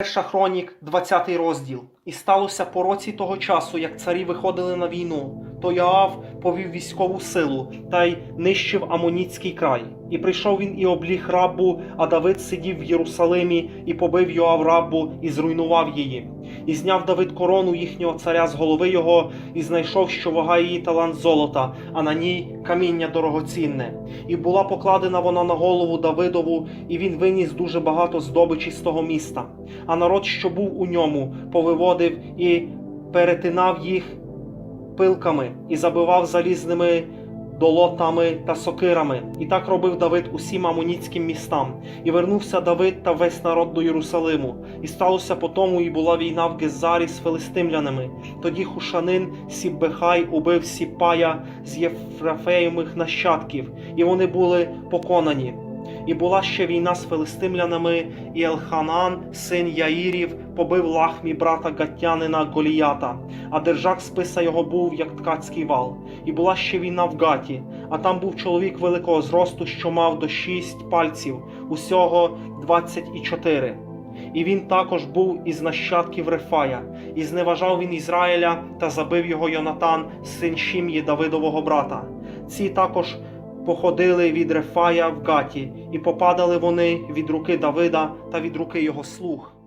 Перша хронік, 20 розділ. І сталося по році того часу, як царі виходили на війну, то Яав повів військову силу та й нищив Амоніцький край. І прийшов він і обліг рабу, а Давид сидів в Єрусалимі і побив Йоав рабу і зруйнував її. І зняв Давид корону їхнього царя з голови його, і знайшов, що вага її талант золота, а на ній каміння дорогоцінне. І була покладена вона на голову Давидову, і він виніс дуже багато здобичі з того міста. А народ, що був у ньому, повиводив і перетинав їх пилками і забивав залізними долотами та сокирами. І так робив Давид усім амоніцьким містам. І вернувся Давид та весь народ до Єрусалиму. І сталося по тому, і була війна в Гезарі з филистимлянами. Тоді Хушанин Сіббехай убив Сіпая з Єфрафеємих нащадків, і вони були поконані. І була ще війна з филистимлянами, і Елханан, син Яїрів, побив лахмі брата Гаттянина Голіята, а держак списа його був як ткацький вал. І була ще війна в Гаті, а там був чоловік великого зросту, що мав до шість пальців, усього двадцять і чотири. І він також був із нащадків Рефая, і зневажав він Ізраїля та забив його Йонатан, син Шім'ї Давидового брата. Ці також походили від Рефая в Гаті, і попадали вони від руки Давида та від руки його слуг.